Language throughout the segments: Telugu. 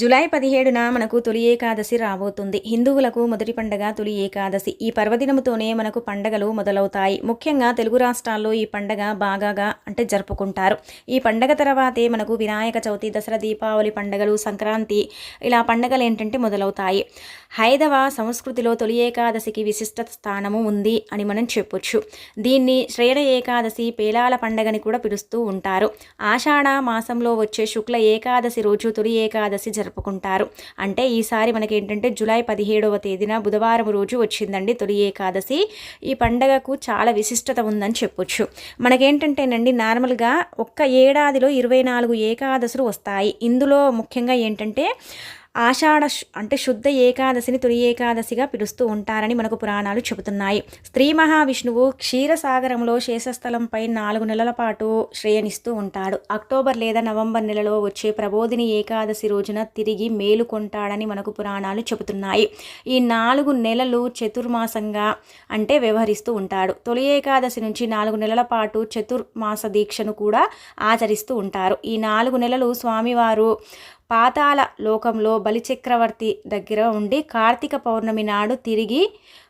జూలై పదిహేడున మనకు తొలి ఏకాదశి రాబోతుంది. హిందువులకు మొదటి పండగ తొలి ఏకాదశి. ఈ పర్వదినముతోనే మనకు పండగలు మొదలవుతాయి. ముఖ్యంగా తెలుగు రాష్ట్రాల్లో ఈ పండగ బాగాగా అంటే జరుపుకుంటారు. ఈ పండగ తర్వాతే మనకు వినాయక చవితి దసరా దీపావళి పండగలు సంక్రాంతి ఇలా పండగలు ఏంటంటే మొదలవుతాయి. హైదవ సంస్కృతిలో తొలి ఏకాదశికి విశిష్ట స్థానము ఉంది అని మనం చెప్పొచ్చు. దీన్ని శ్రేణ ఏకాదశి పేలాల పండగని కూడా పిలుస్తూ ఉంటారు. ఆషాఢ మాసంలో వచ్చే శుక్ల ఏకాదశి రోజు తొలి ఏకాదశి జరుపుకుంటారు. అంటే ఈసారి మనకి ఏంటంటే జూలై పదిహేడవ తేదీన బుధవారం రోజు వచ్చిందండి తొలి ఏకాదశి. ఈ పండగకు చాలా విశిష్టత ఉందని చెప్పొచ్చు. మనకేంటంటేనండి నార్మల్గా ఒక్క ఏడాదిలో ఇరవై నాలుగు ఏకాదశులు వస్తాయి. ఇందులో ముఖ్యంగా ఏంటంటే ఆషాఢ అంటే శుద్ధ ఏకాదశిని తొలి ఏకాదశిగా పిలుస్తూ ఉంటారని మనకు పురాణాలు చెబుతున్నాయి. స్త్రీ మహావిష్ణువు క్షీరసాగరంలో శేషస్థలంపై నాలుగు నెలల పాటు శ్రేయనిస్తూ ఉంటాడు. అక్టోబర్ లేదా నవంబర్ నెలలో వచ్చే ప్రబోధిని ఏకాదశి రోజున తిరిగి మేలుకొంటాడని మనకు పురాణాలు చెబుతున్నాయి. ఈ నాలుగు నెలలు చతుర్మాసంగా అంటే వ్యవహరిస్తూ ఉంటాడు. తొలి ఏకాదశి నుంచి నాలుగు నెలల పాటు చతుర్మాస దీక్షను కూడా ఆచరిస్తూ ఉంటారు. ఈ నాలుగు నెలలు స్వామివారు పాతాల లోకంలో బలిచక్రవర్తి దగ్గర ఉండి కార్తీక పౌర్ణమి నాడు తిరిగి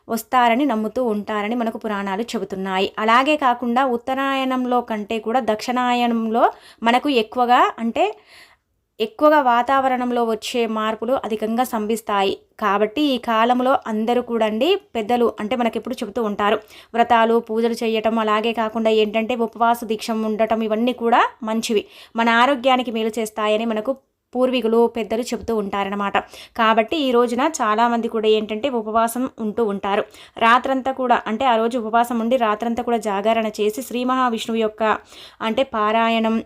వస్తారని నమ్ముతూ ఉంటారని మనకు పురాణాలు చెబుతున్నాయి. అలాగే కాకుండా ఉత్తరాయణంలో కంటే కూడా దక్షిణాయనంలో మనకు ఎక్కువగా అంటే ఎక్కువగా వాతావరణంలో వచ్చే మార్పులు అధికంగా సంభిస్తాయి కాబట్టి ఈ కాలంలో అందరూ కూడండి పెద్దలు అంటే మనకి ఎప్పుడు చెబుతూ ఉంటారు. వ్రతాలు పూజలు చేయటం అలాగే కాకుండా ఏంటంటే ఉపవాస దీక్ష ఉండటం ఇవన్నీ కూడా మంచివి. మన ఆరోగ్యానికి మేలు చేస్తాయని మనకు పూర్వీకులు పెద్దలు చెబుతూ ఉంటారనమాట కాబట్టి ఈ రోజున చాలామంది కూడా ఏంటంటే ఉపవాసం ఉంటూ ఉంటారు. రాత్రంతా కూడా అంటే ఆ రోజు ఉపవాసం ఉండి రాత్రంతా కూడా జాగరణ చేసి శ్రీ మహావిష్ణువు యొక్క అంటే పారాయణం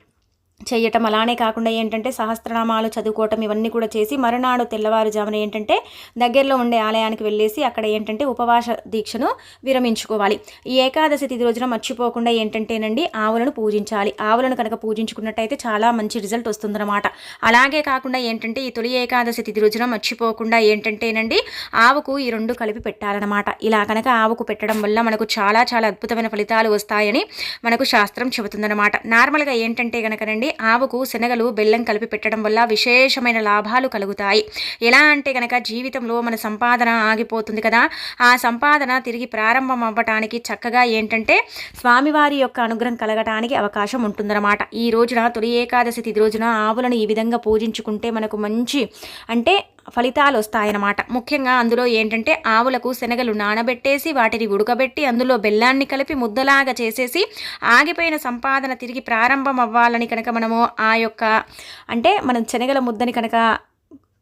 చేయటం అలానే కాకుండా ఏంటంటే సహస్రనామాలు చదువుకోవటం ఇవన్నీ కూడా చేసి మరునాడు తెల్లవారుజామున ఏంటంటే దగ్గరలో ఉండే ఆలయానికి వెళ్ళేసి అక్కడ ఏంటంటే ఉపవాస దీక్షను విరమించుకోవాలి. ఈ ఏకాదశి తిథి రోజున మర్చిపోకుండా ఏంటంటేనండి ఆవులను పూజించాలి. ఆవులను కనుక పూజించుకున్నట్టయితే చాలా మంచి రిజల్ట్ వస్తుందన్నమాట. అలాగే కాకుండా ఏంటంటే ఈ తొలి ఏకాదశి తిథి రోజున మర్చిపోకుండా ఏంటంటేనండి ఆవుకు ఈ రెండు కలిపి పెట్టాలన్నమాట. ఇలా కనుక ఆవుకు పెట్టడం వల్ల మనకు చాలా చాలా అద్భుతమైన ఫలితాలు వస్తాయని మనకు శాస్త్రం చెబుతుందన్నమాట. నార్మల్గా ఏంటంటే కనుకనండి ఆవుకు శనగలు బెల్లం కలిపి పెట్టడం వల్ల విశేషమైన లాభాలు కలుగుతాయి. ఎలా అంటే కనుక జీవితంలో మన సంపాదన ఆగిపోతుంది కదా. ఆ సంపాదన తిరిగి ప్రారంభం అవ్వటానికి చక్కగా ఏంటంటే స్వామివారి యొక్క అనుగ్రహం కలగటానికి అవకాశం ఉంటుందన్నమాట. ఈ రోజున తొలి ఏకాదశి తిది రోజున ఆవులను ఈ విధంగా పూజించుకుంటే మనకు మంచి అంటే ఫలితాలు వస్తాయన్నమాట. ముఖ్యంగా అందులో ఏంటంటే ఆవులకు శనగలు నానబెట్టేసి వాటిని ఉడకబెట్టి అందులో బెల్లాన్ని కలిపి ముద్దలాగా చేసేసి ఆగిపోయిన సంపాదన తిరిగి ప్రారంభం అవ్వాలని కనుక మనము ఆ యొక్క అంటే మనం శనగల ముద్దని కనుక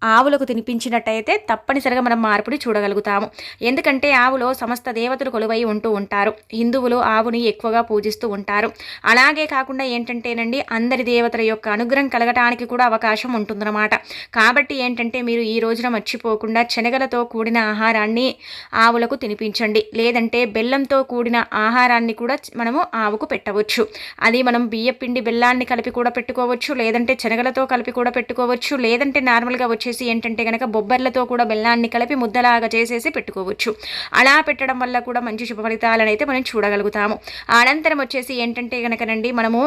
ఆవులకు తినిపించినట్టయితే తప్పనిసరిగా మనం మార్పుని చూడగలుగుతాము. ఎందుకంటే ఆవులో సమస్త దేవతలు కొలువై ఉంటూ ఉంటారు. హిందువులు ఆవుని ఎక్కువగా పూజిస్తూ ఉంటారు. అలాగే కాకుండా ఏంటంటేనండి అందరి దేవతల యొక్క అనుగ్రహం కలగటానికి కూడా అవకాశం ఉంటుందన్నమాట. కాబట్టి ఏంటంటే మీరు ఈ రోజున మర్చిపోకుండా శనగలతో కూడిన ఆహారాన్ని ఆవులకు తినిపించండి. లేదంటే బెల్లంతో కూడిన ఆహారాన్ని కూడా మనము ఆవుకు పెట్టవచ్చు. అది మనం బియ్యపిండి బెల్లాన్ని కలిపి కూడా పెట్టుకోవచ్చు. లేదంటే శనగలతో కలిపి కూడా పెట్టుకోవచ్చు. లేదంటే నార్మల్గా వచ్చి వచ్చేసి ఏంటంటే కనుక బొబ్బర్లతో కూడా బెల్లాన్ని కలిపి ముద్దలాగా చేసేసి పెట్టుకోవచ్చు. అలా పెట్టడం వల్ల కూడా మంచి శుభ ఫలితాలను అయితే మనం చూడగలుగుతాము. అనంతరం వచ్చేసి ఏంటంటే కనుకనండి మనము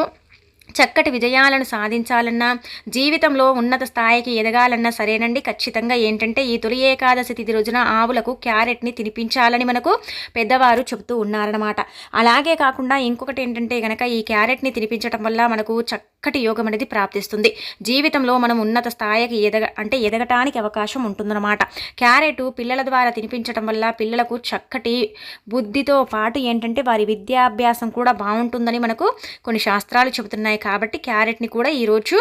చక్కటి విజయాలను సాధించాలన్నా జీవితంలో ఉన్నత స్థాయికి ఎదగాలన్నా సరేనండి. ఖచ్చితంగా ఏంటంటే ఈ తొలి ఏకాదశి తిథి రోజున ఆవులకు క్యారెట్ని తినిపించాలని మనకు పెద్దవారు చెబుతూ ఉన్నారనమాట అలాగే కాకుండా ఇంకొకటి ఏంటంటే కనుక ఈ క్యారెట్ని తినిపించడం వల్ల మనకు చక్క చక్కటి యోగం అనేది ప్రాప్తిస్తుంది. జీవితంలో మనం ఉన్నత స్థాయికి ఎదగ అంటే ఎదగటానికి అవకాశం ఉంటుందన్నమాట. క్యారెట్ పిల్లల ద్వారా తినిపించడం వల్ల పిల్లలకు చక్కటి బుద్ధితో పాటు ఏంటంటే వారి విద్యాభ్యాసం కూడా బాగుంటుందని మనకు కొన్ని శాస్త్రాలు చెబుతున్నాయి. కాబట్టి క్యారెట్ని కూడా ఈరోజు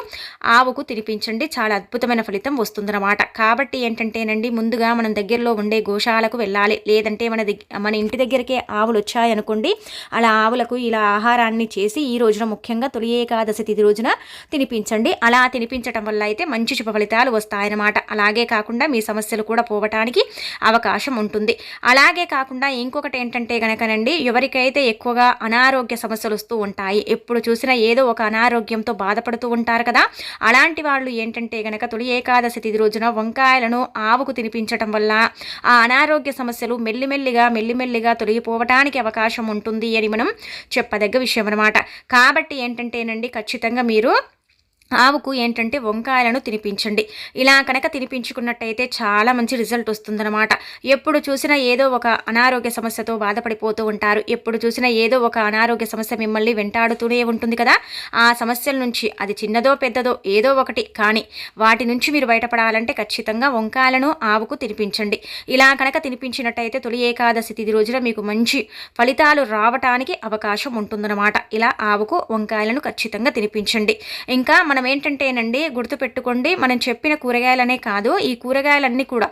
ఆవుకు తినిపించండి. చాలా అద్భుతమైన ఫలితం వస్తుందన్నమాట. కాబట్టి ఏంటంటేనండి ముందుగా మనం దగ్గరలో ఉండే గోశాలకు వెళ్ళాలి. లేదంటే మన మన ఇంటి దగ్గరికే ఆవులు వచ్చాయనుకోండి. అలా ఆవులకు ఇలా ఆహారాన్ని చేసి ఈ రోజున ముఖ్యంగా తొలి ఏకాదశి తిథి రోజున తినిపించండి. అలా తినిపించటం వల్ల అయితే మంచి శుభ ఫలితాలు వస్తాయన్నమాట. అలాగే కాకుండా మీ సమస్యలు కూడా పోవటానికి అవకాశం ఉంటుంది. అలాగే కాకుండా ఇంకొకటి ఏంటంటే కనుకనండి ఎవరికైతే ఎక్కువగా అనారోగ్య సమస్యలు వస్తూ ఉంటాయి ఎప్పుడు చూసినా ఏదో ఒక అనారోగ్యంతో బాధపడుతూ ఉంటారు కదా అలాంటి వాళ్ళు ఏంటంటే గనక తొలి ఏకాదశి తిది రోజున వంకాయలను ఆవుకు తినిపించటం వల్ల ఆ అనారోగ్య సమస్యలు మెల్లిమెల్లిగా మెల్లిమెల్లిగా తొలగిపోవటానికి అవకాశం ఉంటుంది అని మనం చెప్పదగ్గ విషయం అనమాట కాబట్టి ఏంటంటేనండి ఖచ్చితంగా మీరు ఆవుకు ఏంటంటే వంకాయలను తినిపించండి. ఇలా కనుక తినిపించుకున్నట్టయితే చాలా మంచి రిజల్ట్ వస్తుందన్నమాట. ఎప్పుడు చూసినా ఏదో ఒక అనారోగ్య సమస్యతో బాధపడిపోతూ ఉంటారు. ఎప్పుడు చూసినా ఏదో ఒక అనారోగ్య సమస్య మిమ్మల్ని వెంటాడుతూనే ఉంటుంది కదా. ఆ సమస్యల నుంచి అది చిన్నదో పెద్దదో ఏదో ఒకటి. కానీ వాటి నుంచి మీరు బయటపడాలంటే ఖచ్చితంగా వంకాయలను ఆవుకు తినిపించండి. ఇలా కనుక తినిపించినట్టయితే తొలి ఏకాదశి తిది రోజున మీకు మంచి ఫలితాలు రావటానికి అవకాశం ఉంటుందన్నమాట. ఇలా ఆవుకు వంకాయలను ఖచ్చితంగా తినిపించండి. ఇంకా మనం మనం ఏంటంటేనండి గుర్తుపెట్టుకోండి మనం చెప్పిన కూరగాయలనే కాదు ఈ కూరగాయలన్నీ కూడా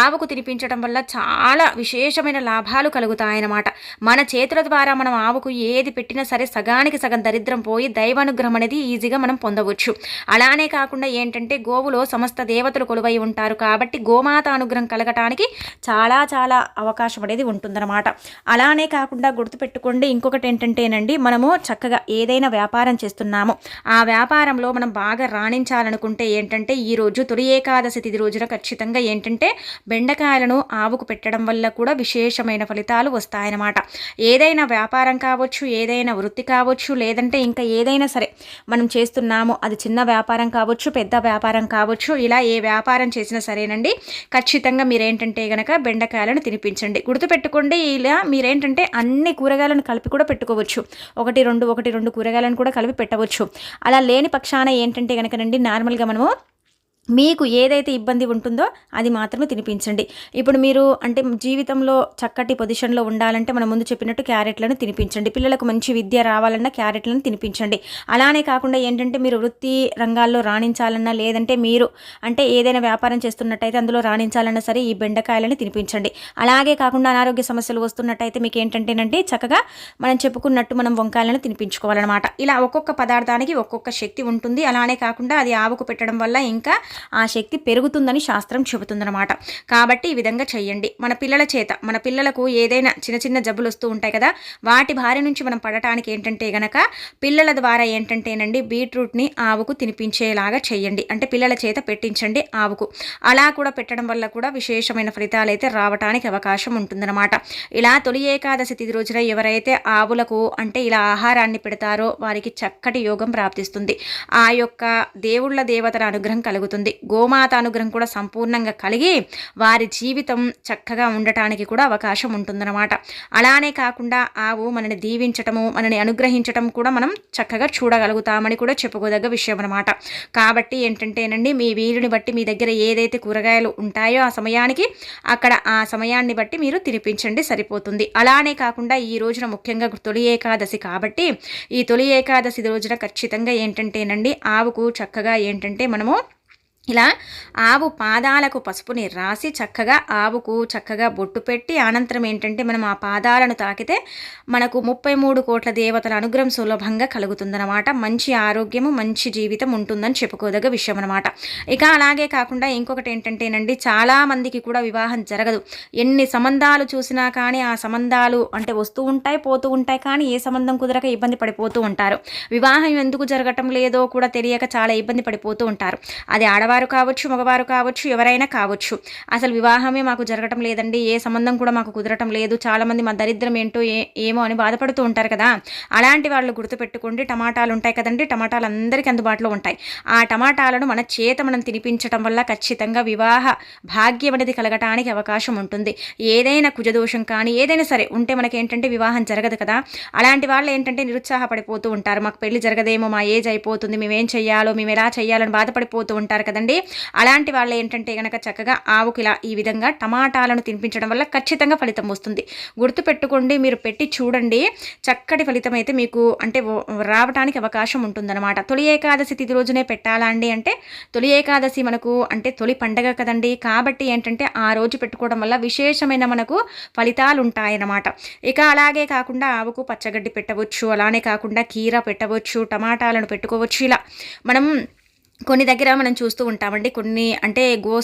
ఆవుకు తినిపించడం వల్ల చాలా విశేషమైన లాభాలు కలుగుతాయన్నమాట. మన చేతుల ద్వారా మనం ఆవుకు ఏది పెట్టినా సరే సగానికి సగం దరిద్రం పోయి దైవానుగ్రహం అనేది ఈజీగా మనం పొందవచ్చు. అలానే కాకుండా ఏంటంటే గోవులో సమస్త దేవతలు కొలువై ఉంటారు కాబట్టి గోమాత అనుగ్రహం కలగటానికి చాలా చాలా అవకాశం అనేది ఉంటుందన్నమాట. అలానే కాకుండా గుర్తుపెట్టుకోండి ఇంకొకటి ఏంటంటేనండి మనము చక్కగా ఏదైనా వ్యాపారం చేస్తున్నాము. ఆ వ్యాపారంలో మనం బాగా రాణించాలనుకుంటే ఏంటంటే ఈరోజు తొలి ఏకాదశి తిథి రోజున ఖచ్చితంగా ఏంటంటే బెండకాయలను ఆవుకు పెట్టడం వల్ల కూడా విశేషమైన ఫలితాలు వస్తాయన్నమాట. ఏదైనా వ్యాపారం కావచ్చు ఏదైనా వృత్తి కావచ్చు లేదంటే ఇంకా ఏదైనా సరే మనం చేస్తున్నాము అది చిన్న వ్యాపారం కావచ్చు పెద్ద వ్యాపారం కావచ్చు ఇలా ఏ వ్యాపారం చేసినా సరేనండి ఖచ్చితంగా మీరేంటంటే గనక బెండకాయలను తినిపించండి. గుర్తుపెట్టుకోండి ఇలా మీరేంటంటే అన్ని కూరగాయలను కలిపి కూడా పెట్టుకోవచ్చు. ఒకటి రెండు ఒకటి రెండు కూరగాయలను కూడా కలిపి పెట్టవచ్చు. అలా లేని పక్షాన ఏంటంటే కనుకనండి నార్మల్గా మనము మీకు ఏదైతే ఇబ్బంది ఉంటుందో అది మాత్రమే తినిపించండి. ఇప్పుడు మీరు అంటే జీవితంలో చక్కటి పొజిషన్లో ఉండాలంటే మనం ముందు చెప్పినట్టు క్యారెట్లను తినిపించండి. పిల్లలకు మంచి విద్య రావాలన్నా క్యారెట్లను తినిపించండి. అలానే కాకుండా ఏంటంటే మీరు వృత్తి రంగాల్లో రాణించాలన్నా లేదంటే మీరు అంటే ఏదైనా వ్యాపారం చేస్తున్నట్టయితే అందులో రాణించాలన్నా సరే ఈ బెండకాయలను తినిపించండి. అలాగే కాకుండా అనారోగ్య సమస్యలు వస్తున్నట్టయితే మీకు ఏంటంటేనండి చక్కగా మనం చెప్పుకున్నట్టు మనం వంకాయలను తినిపించుకోవాలన్నమాట. ఇలా ఒక్కొక్క పదార్థానికి ఒక్కొక్క శక్తి ఉంటుంది. అలానే కాకుండా అది ఆవుకు పెట్టడం వల్ల ఇంకా ఆ శక్తి పెరుగుతుందని శాస్త్రం చెబుతుందన్నమాట. కాబట్టి ఈ విధంగా చేయండి మన పిల్లల చేత మన పిల్లలకు ఏదైనా చిన్న చిన్న జబ్బులు వస్తూ ఉంటాయి కదా వాటి భార్య నుంచి మనం పడటానికి ఏంటంటే గనక పిల్లల ద్వారా ఏంటంటేనండి బీట్రూట్ని ఆవుకు తినిపించేలాగా చేయండి అంటే పిల్లల చేత పెట్టించండి ఆవుకు. అలా కూడా పెట్టడం వల్ల కూడా విశేషమైన ఫలితాలు అయితే రావడానికి అవకాశం ఉంటుందన్నమాట. ఇలా తొలి ఏకాదశి తిది రోజున ఎవరైతే ఆవులకు అంటే ఇలా ఆహారాన్ని పెడతారో వారికి చక్కటి యోగం ప్రాప్తిస్తుంది. ఆ యొక్క దేవుళ్ళ దేవతల అనుగ్రహం కలుగుతుంది. ఉంటుంది గోమాత అనుగ్రహం కూడా సంపూర్ణంగా కలిగి వారి జీవితం చక్కగా ఉండటానికి కూడా అవకాశం ఉంటుందన్నమాట. అలానే కాకుండా ఆవు మనని దీవించటము మనని అనుగ్రహించటం కూడా మనం చక్కగా చూడగలుగుతామని కూడా చెప్పుకోదగ్గ విషయం అనమాట కాబట్టి ఏంటంటేనండి మీ వీలుని బట్టి మీ దగ్గర ఏదైతే కూరగాయలు ఉంటాయో ఆ సమయానికి అక్కడ ఆ సమయాన్ని బట్టి మీరు తినిపించండి సరిపోతుంది. అలానే కాకుండా ఈ రోజున ముఖ్యంగా తొలి ఏకాదశి కాబట్టి ఈ తొలి ఏకాదశి రోజున ఖచ్చితంగా ఏంటంటేనండి ఆవుకు చక్కగా ఏంటంటే మనము ఇలా ఆవు పాదాలకు పసుపుని రాసి చక్కగా ఆవుకు చక్కగా బొట్టు పెట్టి అనంతరం ఏంటంటే మనం ఆ పాదాలను తాకితే మనకు ముప్పై మూడు కోట్ల దేవతల అనుగ్రహం సులభంగా కలుగుతుందన్నమాట. మంచి ఆరోగ్యము మంచి జీవితం ఉంటుందని చెప్పుకోదగ్గ విషయం అనమాట ఇక అలాగే కాకుండా ఇంకొకటి ఏంటంటేనండి చాలామందికి కూడా వివాహం జరగదు. ఎన్ని సంబంధాలు చూసినా కానీ ఆ సంబంధాలు అంటే వస్తూ ఉంటాయి పోతూ ఉంటాయి కానీ ఏ సంబంధం కుదరక ఇబ్బంది పడిపోతూ ఉంటారు. వివాహం ఎందుకు జరగటం లేదో కూడా తెలియక చాలా ఇబ్బంది పడిపోతూ ఉంటారు. అది ఆడవారు ఆడవారు కావచ్చు మగవారు కావచ్చు ఎవరైనా కావచ్చు. అసలు వివాహమే మాకు జరగటం లేదండి. ఏ సంబంధం కూడా మాకు కుదరటం లేదు. చాలామంది మా దరిద్రం ఏంటో ఏ ఏమో అని బాధపడుతూ ఉంటారు కదా. అలాంటి వాళ్ళు గుర్తుపెట్టుకోండి. టమాటాలు ఉంటాయి కదండి. టమాటాలు అందరికీ అందుబాటులో ఉంటాయి. ఆ టమాటాలను మన చేత మనం తినిపించడం వల్ల ఖచ్చితంగా వివాహ భాగ్యం అనేది కలగటానికి అవకాశం ఉంటుంది. ఏదైనా కుజదోషం కానీ ఏదైనా సరే ఉంటే మనకి ఏంటంటే వివాహం జరగదు కదా. అలాంటి వాళ్ళు ఏంటంటే నిరుత్సాహపడిపోతూ ఉంటారు. మాకు పెళ్ళి జరగదేమో మా ఏజ్ అయిపోతుంది మేమేం చెయ్యాలో మేము ఎలా చెయ్యాలని బాధపడిపోతూ ఉంటారు కదండి. కదండి అలాంటి వాళ్ళు ఏంటంటే కనుక చక్కగా ఆవుకి ఇలా ఈ విధంగా టమాటాలను తినిపించడం వల్ల ఖచ్చితంగా ఫలితం వస్తుంది. గుర్తుపెట్టుకోండి మీరు పెట్టి చూడండి. చక్కటి ఫలితం అయితే మీకు అంటే రావడానికి అవకాశం ఉంటుందన్నమాట. తొలి ఏకాదశి తిథి రోజునే పెట్టాలా అండి అంటే? తొలి ఏకాదశి మనకు అంటే తొలి పండగ కదండి. కాబట్టి ఏంటంటే ఆ రోజు పెట్టుకోవడం వల్ల విశేషమైన మనకు ఫలితాలు ఉంటాయన్నమాట ఇక అలాగే కాకుండా ఆవుకు పచ్చగడ్డి పెట్టవచ్చు. అలానే కాకుండా కీర పెట్టవచ్చు టమాటాలను పెట్టుకోవచ్చు. ఇలా మనం కొన్ని దగ్గర మనం చూస్తూ ఉంటామండి. కొన్ని అంటే గో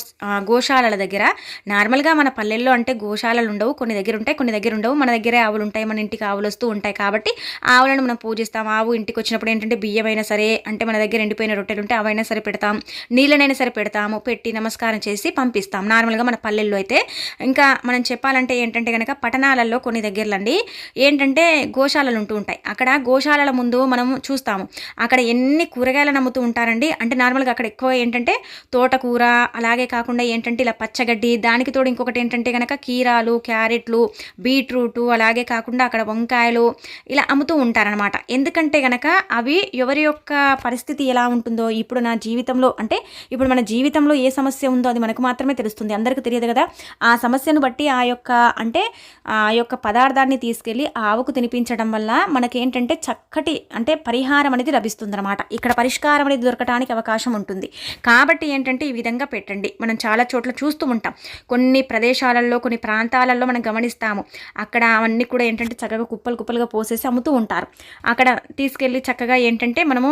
గోశాలల దగ్గర. నార్మల్గా మన పల్లెల్లో అంటే గోశాలలు ఉండవు. కొన్ని దగ్గర ఉంటాయి కొన్ని దగ్గర ఉండవు. మన దగ్గరే ఆవులు ఉంటాయి మన ఇంటికి ఆవులు వస్తూ ఉంటాయి కాబట్టి ఆవులను మనం పూజిస్తాం. ఆవు ఇంటికి వచ్చినప్పుడు ఏంటంటే బియ్యమైనా సరే అంటే మన దగ్గర ఎండిపోయిన రొట్టెలు ఉంటే అవైనా సరే పెడతాం. నీళ్ళనైనా సరే పెడతాము పెట్టి నమస్కారం చేసి పంపిస్తాం. నార్మల్గా మన పల్లెల్లో అయితే. ఇంకా మనం చెప్పాలంటే ఏంటంటే కనుక పట్టణాలలో కొన్ని దగ్గరలండి ఏంటంటే గోశాలలు ఉంటూ ఉంటాయి. అక్కడ గోశాలల ముందు మనం చూస్తాము. అక్కడ ఎన్ని కూరగాయలను అమ్ముతూ ఉంటారండి? అంటే నార్మల్గా అక్కడ ఎక్కువ ఏంటంటే తోటకూర అలాగే కాకుండా ఏంటంటే ఇలా పచ్చగడ్డి దానికి తోడు ఇంకొకటి ఏంటంటే కనుక కీరాలు క్యారెట్లు బీట్రూటు అలాగే కాకుండా అక్కడ వంకాయలు ఇలా అమ్ముతూ ఉంటారనమాట ఎందుకంటే కనుక అవి ఎవరి యొక్క పరిస్థితి ఎలా ఉంటుందో ఇప్పుడు నా జీవితంలో అంటే ఇప్పుడు మన జీవితంలో ఏ సమస్య ఉందో అది మనకు మాత్రమే తెలుస్తుంది. అందరికీ తెలియదు కదా. ఆ సమస్యను బట్టి ఆ యొక్క అంటే ఆ యొక్క పదార్థాన్ని తీసుకెళ్ళి ఆవుకు తినిపించడం వల్ల మనకేంటంటే చక్కటి అంటే పరిహారం అనేది లభిస్తుంది అనమాట ఇక్కడ పరిష్కారం అనేది దొరకడానికి అవకాశం అవకాశం ఉంటుంది. కాబట్టి ఏంటంటే ఈ విధంగా పెట్టండి. మనం చాలా చోట్ల చూస్తూ ఉంటాం. కొన్ని ప్రదేశాలలో కొన్ని ప్రాంతాలలో మనం గమనిస్తాము. అక్కడ అవన్నీ కూడా ఏంటంటే చక్కగా కుప్పలు కుప్పలుగా పోసేసి అమ్ముతూ ఉంటారు. అక్కడ తీసుకెళ్ళి చక్కగా ఏంటంటే మనము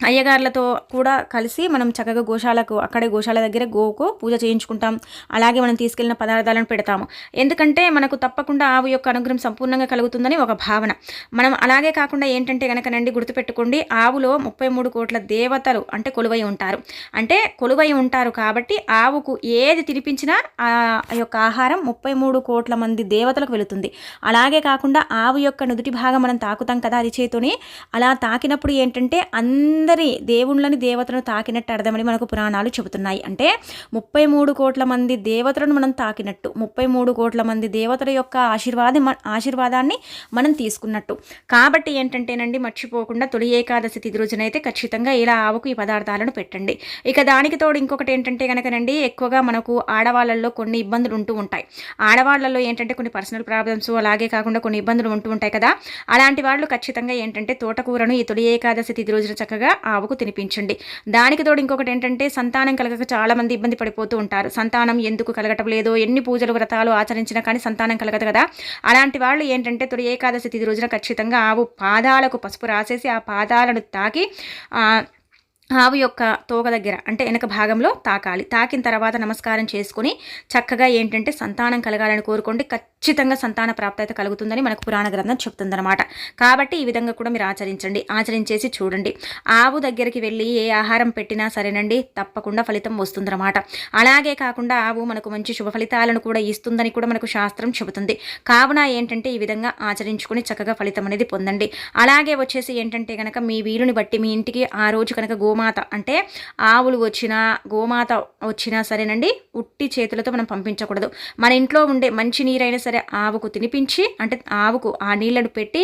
అయ్యగారులతో కూడా కలిసి మనం చక్కగా గోశాలకు అక్కడే గోశాల దగ్గర గోకు పూజ చేయించుకుంటాం. అలాగే మనం తీసుకెళ్ళిన పదార్థాలను పెడతాము. ఎందుకంటే మనకు తప్పకుండా ఆవు యొక్క అనుగ్రహం సంపూర్ణంగా కలుగుతుందని ఒక భావన. మనం అలాగే కాకుండా ఏంటంటే కనుక నండి గుర్తుపెట్టుకోండి ఆవులో ముప్పై మూడు కోట్ల దేవతలు అంటే కొలువై ఉంటారు. అంటే కొలువై ఉంటారు కాబట్టి ఆవుకు ఏది తినిపించినా ఆ యొక్క ఆహారం ముప్పై మూడు కోట్ల మంది దేవతలకు వెళుతుంది. అలాగే కాకుండా ఆవు యొక్క నుదుటి భాగం మనం తాకుతాం కదా అది చేతుని అలా తాకినప్పుడు ఏంటంటే అంద అందరి దేవుళ్ళని దేవతలను తాకినట్టు అర్థమని మనకు పురాణాలు చెబుతున్నాయి. అంటే ముప్పై మూడు కోట్ల మంది దేవతలను మనం తాకినట్టు ముప్పై మూడు కోట్ల మంది దేవతల యొక్క ఆశీర్వాదం ఆశీర్వాదాన్ని మనం తీసుకున్నట్టు. కాబట్టి ఏంటంటేనండి మర్చిపోకుండా తొలి ఏకాదశి తిది రోజునైతే ఖచ్చితంగా ఇలా ఆవుకు ఈ పదార్థాలను పెట్టండి. ఇక దానికి తోడు ఇంకొకటి ఏంటంటే కనుకనండి ఎక్కువగా మనకు ఆడవాళ్ళల్లో కొన్ని ఇబ్బందులు ఉంటూ ఉంటాయి. ఆడవాళ్ళలో ఏంటంటే కొన్ని పర్సనల్ ప్రాబ్లమ్స్ అలాగే కాకుండా కొన్ని ఇబ్బందులు ఉంటూ ఉంటాయి కదా. అలాంటి వాళ్ళు ఖచ్చితంగా ఏంటంటే తోటకూరను ఈ తొలి ఏకాదశి తిది రోజున చక్కగా ఆవుకు తినిపించండి. దానికి తోడు ఇంకొకటి ఏంటంటే సంతానం కలగక చాలామంది ఇబ్బంది పడిపోతూ ఉంటారు. సంతానం ఎందుకు కలగటం లేదో ఎన్ని పూజలు వ్రతాలు ఆచరించినా కానీ సంతానం కలగదు కదా. అలాంటి వాళ్ళు ఏంటంటే తొలి ఏకాదశి తిథి రోజున ఖచ్చితంగా ఆవు పాదాలకు పసుపు రాసేసి ఆ పాదాలను తాకి ఆవు యొక్క తోక దగ్గర అంటే వెనక భాగంలో తాకాలి. తాకిన తర్వాత నమస్కారం చేసుకుని చక్కగా ఏంటంటే సంతానం కలగాలని కోరుకోండి. ఖచ్చితంగా సంతాన ప్రాప్త కలుగుతుందని మనకు పురాణ గ్రంథం చెప్తుందనమాట కాబట్టి ఈ విధంగా కూడా మీరు ఆచరించండి. ఆచరించేసి చూడండి. ఆవు దగ్గరికి వెళ్ళి ఏ ఆహారం పెట్టినా సరేనండి తప్పకుండా ఫలితం వస్తుందన్నమాట. అలాగే కాకుండా ఆవు మనకు మంచి శుభ ఫలితాలను కూడా ఇస్తుందని కూడా మనకు శాస్త్రం చెబుతుంది. కావున ఏంటంటే ఈ విధంగా ఆచరించుకుని చక్కగా ఫలితం అనేది పొందండి. అలాగే వచ్చేసి ఏంటంటే కనుక మీ వీలుని బట్టి మీ ఇంటికి ఆ రోజు కనుక గో గోమాత. అంటే ఆవులు వచ్చినా గోమాత వచ్చినా సరేనండి ఉట్టి చేతులతో మనం పంపించకూడదు. మన ఇంట్లో ఉండే మంచి నీరైనా సరే ఆవుకు తినిపించి అంటే ఆవుకు ఆ నీళ్ళను పెట్టి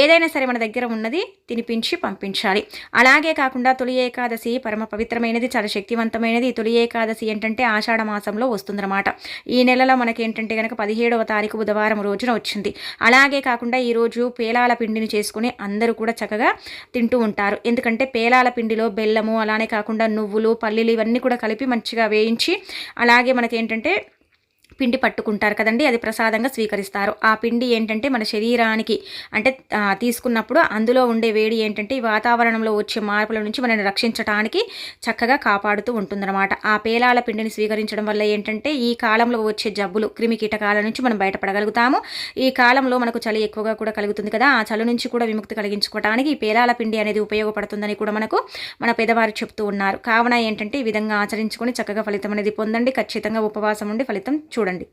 ఏదైనా సరే మన దగ్గర ఉన్నది తినిపించి పంపించాలి. అలాగే కాకుండా తొలి ఏకాదశి పరమ పవిత్రమైనది చాలా శక్తివంతమైనది. తొలి ఏకాదశి ఏంటంటే ఆషాఢ మాసంలో వస్తుందన్నమాట. ఈ నెలలో మనకి ఏంటంటే కనుక పదిహేడవ తారీఖు బుధవారం రోజున వచ్చింది. అలాగే కాకుండా ఈరోజు పేలాల పిండిని చేసుకుని అందరూ కూడా చక్కగా తింటూ ఉంటారు. ఎందుకంటే పేలాల పిండిలో బెల్లం బెల్లము అలానే కాకుండా నువ్వులు పల్లీలు ఇవన్నీ కూడా కలిపి మంచిగా వేయించి అలాగే మనకేంటంటే పిండి పట్టుకుంటారు కదండి అది ప్రసాదంగా స్వీకరిస్తారు. ఆ పిండి ఏంటంటే మన శరీరానికి అంటే తీసుకున్నప్పుడు అందులో ఉండే వేడి ఏంటంటే ఈ వాతావరణంలో వచ్చే మార్పుల నుంచి మనల్ని రక్షించడానికి చక్కగా కాపాడుతూ ఉంటుందన్నమాట. ఆ పేలాల పిండిని స్వీకరించడం వల్ల ఏంటంటే ఈ కాలంలో వచ్చే జబ్బులు క్రిమి కీటకాల నుంచి మనం బయటపడగలుగుతాము. ఈ కాలంలో మనకు చలి ఎక్కువగా కూడా కలుగుతుంది కదా ఆ చలి నుంచి కూడా విముక్తి కలిగించుకోవడానికి ఈ పేలాల పిండి అనేది ఉపయోగపడుతుందని కూడా మనకు మన పెదవారు చెప్తూ ఉన్నారు. కావున ఏంటంటే ఈ విధంగా ఆచరించుకొని చక్కగా ఫలితం అనేది పొందండి. ఖచ్చితంగా ఉపవాసం ఉండి ఫలితం చూడండి. చూడండి.